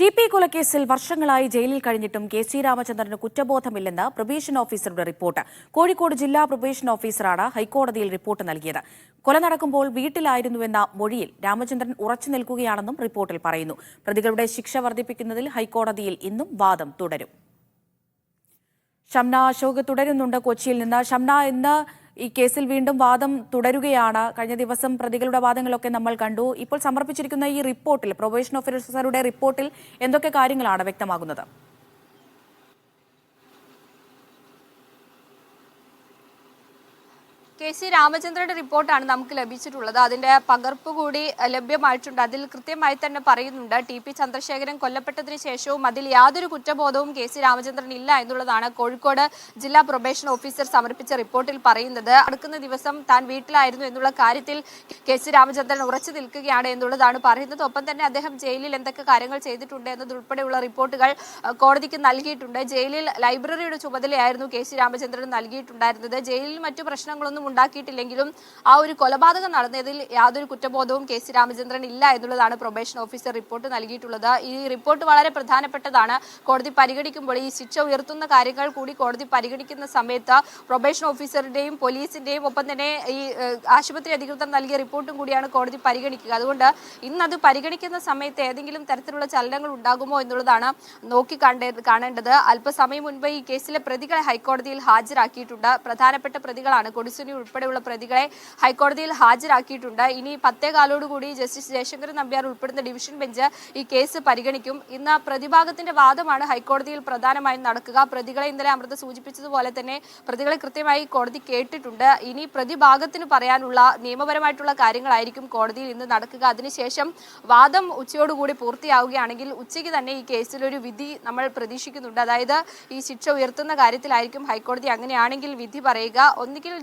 T P കൊലക്കേസിൽ വർഷങ്ങളായി ജയിലിൽ കഴിഞ്ഞിട്ടും കെ സി രാമചന്ദ്രന് കുറ്റബോധമില്ലെന്ന് പ്രൊബേഷൻ ഓഫീസറുടെ റിപ്പോർട്ട്. കോഴിക്കോട് ജില്ലാ പ്രൊബേഷൻ ഓഫീസറാണ് ഹൈക്കോടതിയിൽ റിപ്പോർട്ട് നൽകിയത്. കൊല നടക്കുമ്പോൾ വീട്ടിലായിരുന്നുവെന്ന മൊഴിയിൽ രാമചന്ദ്രൻ ഉറച്ചു നിൽക്കുകയാണെന്നും റിപ്പോർട്ടിൽ പറയുന്നു. പ്രതികളുടെ ശിക്ഷ വർദ്ധിപ്പിക്കുന്നതിൽ ഹൈക്കോടതിയിൽ ഇന്നും വാദം തുടരും. ഷംന അശോക് തുടരുന്നുണ്ട് കൊച്ചിയിൽ നിന്ന്. ഷംന ഇന്ന് ഈ കേസിൽ വീണ്ടും വാദം തുടരുകയാണ്. കഴിഞ്ഞ ദിവസം പ്രതികളുടെ വാദങ്ങളൊക്കെ നമ്മൾ കണ്ടു. ഇപ്പോൾ സമർപ്പിച്ചിരിക്കുന്ന ഈ റിപ്പോർട്ടിൽ പ്രൊബേഷൻ ഓഫീസറുടെ റിപ്പോർട്ടിൽ എന്തൊക്കെ കാര്യങ്ങളാണ് വ്യക്തമാകുന്നത്? കെ സി രാമചന്ദ്രന്റെ റിപ്പോർട്ടാണ് നമുക്ക് ലഭിച്ചിട്ടുള്ളത്. അതിന്റെ പകർപ്പ് കൂടി ലഭ്യമായിട്ടുണ്ട്. അതിൽ കൃത്യമായി തന്നെ പറയുന്നുണ്ട്. ടി പി ചന്ദ്രശേഖരൻ കൊല്ലപ്പെട്ടതിന് ശേഷവും അതിൽ യാതൊരു കുറ്റബോധവും കെ സി രാമചന്ദ്രൻ ഇല്ല എന്നുള്ളതാണ് കോഴിക്കോട് ജില്ലാ പ്രൊബേഷൻ ഓഫീസർ സമർപ്പിച്ച റിപ്പോർട്ടിൽ പറയുന്നത്. അടുക്കുന്ന ദിവസം താൻ വീട്ടിലായിരുന്നു എന്നുള്ള കാര്യത്തിൽ കെ സി രാമചന്ദ്രൻ ഉറച്ചു നിൽക്കുകയാണ് എന്നുള്ളതാണ് പറയുന്നത്. ഒപ്പം തന്നെ അദ്ദേഹം ജയിലിൽ എന്തൊക്കെ കാര്യങ്ങൾ ചെയ്തിട്ടുണ്ട് എന്നതുൾപ്പെടെയുള്ള റിപ്പോർട്ടുകൾ കോടതിക്ക് നൽകിയിട്ടുണ്ട്. ജയിലിൽ ലൈബ്രറിയുടെ ചുമതലയായിരുന്നു കെ സി രാമചന്ദ്രൻ നൽകിയിട്ടുണ്ടായിരുന്നത്. ജയിലിൽ മറ്റു പ്രശ്നങ്ങളൊന്നും ഉണ്ടാക്കിയിട്ടില്ലെങ്കിലും ആ ഒരു കൊലപാതകം നടന്നതിൽ യാതൊരു കുറ്റബോധവും കെ സി രാമചന്ദ്രൻ ഇല്ല എന്നുള്ളതാണ് പ്രൊബേഷൻ ഓഫീസർ റിപ്പോർട്ട് നൽകിയിട്ടുള്ളത്. ഈ റിപ്പോർട്ട് വളരെ പ്രധാനപ്പെട്ടതാണ്. കോടതി പരിഗണിക്കുമ്പോൾ ഈ ശിക്ഷ ഉയർത്തുന്ന കാര്യങ്ങൾ കൂടി കോടതി പരിഗണിക്കുന്ന സമയത്ത് പ്രൊബേഷൻ ഓഫീസറുടെയും പോലീസിന്റെയും ഒപ്പം തന്നെ ഈ ആശുപത്രി അധികൃതർ നൽകിയ റിപ്പോർട്ടും കൂടിയാണ് കോടതി പരിഗണിക്കുക. അതുകൊണ്ട് ഇന്ന് അത് പരിഗണിക്കുന്ന സമയത്ത് ഏതെങ്കിലും തരത്തിലുള്ള ചലനങ്ങൾ ഉണ്ടാകുമോ എന്നുള്ളതാണ് നോക്കി കാണേണ്ടത്. അല്പസമയം മുൻപ് ഈ കേസിലെ പ്രതികളെ ഹൈക്കോടതിയിൽ ഹാജരാക്കിയിട്ടുണ്ട്. പ്രധാനപ്പെട്ട പ്രതികളാണ്. കൊടിസുനി ഉൾപ്പെടെയുള്ള പ്രതികളെ ഹൈക്കോടതിയിൽ ഹാജരാക്കിയിട്ടുണ്ട്. ഇനി പത്തേകാലോടുകൂടി ജസ്റ്റിസ് ജയശങ്കർ നമ്പ്യാർ ഉൾപ്പെടുന്ന ഡിവിഷൻ ബെഞ്ച് ഈ കേസ് പരിഗണിക്കും. ഇന്ന് പ്രതിഭാഗത്തിന്റെ വാദമാണ് ഹൈക്കോടതിയിൽ പ്രധാനമായും നടക്കുക. പ്രതികളെ ഇന്നലെ അമൃത സൂചിപ്പിച്ചതുപോലെ തന്നെ പ്രതികളെ കൃത്യമായി കോടതി കേട്ടിട്ടുണ്ട്. ഇനി പ്രതിഭാഗത്തിന് പറയാനുള്ള നിയമപരമായിട്ടുള്ള കാര്യങ്ങളായിരിക്കും കോടതിയിൽ ഇന്ന് നടക്കുക. അതിനുശേഷം വാദം ഉച്ചയോടുകൂടി പൂർത്തിയാവുകയാണെങ്കിൽ ഉച്ചയ്ക്ക് തന്നെ ഈ കേസിൽ ഒരു വിധി നമ്മൾ പ്രതീക്ഷിക്കുന്നുണ്ട്. അതായത് ഈ ശിക്ഷ ഉയർത്തുന്ന കാര്യത്തിലായിരിക്കും ഹൈക്കോടതി അങ്ങനെയാണെങ്കിൽ വിധി പറയുക. ഒന്നുകിൽ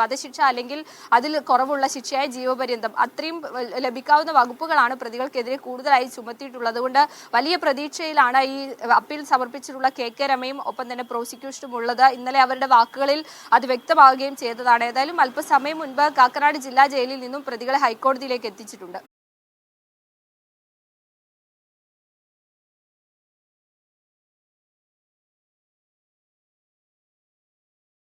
വധശിക്ഷ അല്ലെങ്കിൽ അതിൽ കുറവുള്ള ശിക്ഷയായ ജീവപര്യന്തം അത്രയും ലഭിക്കാവുന്ന വകുപ്പുകളാണ് പ്രതികൾക്കെതിരെ കൂടുതലായി ചുമത്തിയിട്ടുള്ളത്. കൊണ്ട് വലിയ പ്രതീക്ഷയിലാണ് ഈ അപ്പീൽ സമർപ്പിച്ചിട്ടുള്ള കെ കെ രമയും ഒപ്പം തന്നെ പ്രോസിക്യൂഷനും ഉള്ളത്. ഇന്നലെ അവരുടെ വാക്കുകളിൽ അത് വ്യക്തമാവുകയും ചെയ്തതാണ്. ഏതായാലും അല്പസമയം മുൻപ് കാക്കനാട് ജില്ലാ ജയിലിൽ നിന്നും പ്രതികളെ ഹൈക്കോടതിയിലേക്ക് എത്തിച്ചിട്ടുണ്ട്.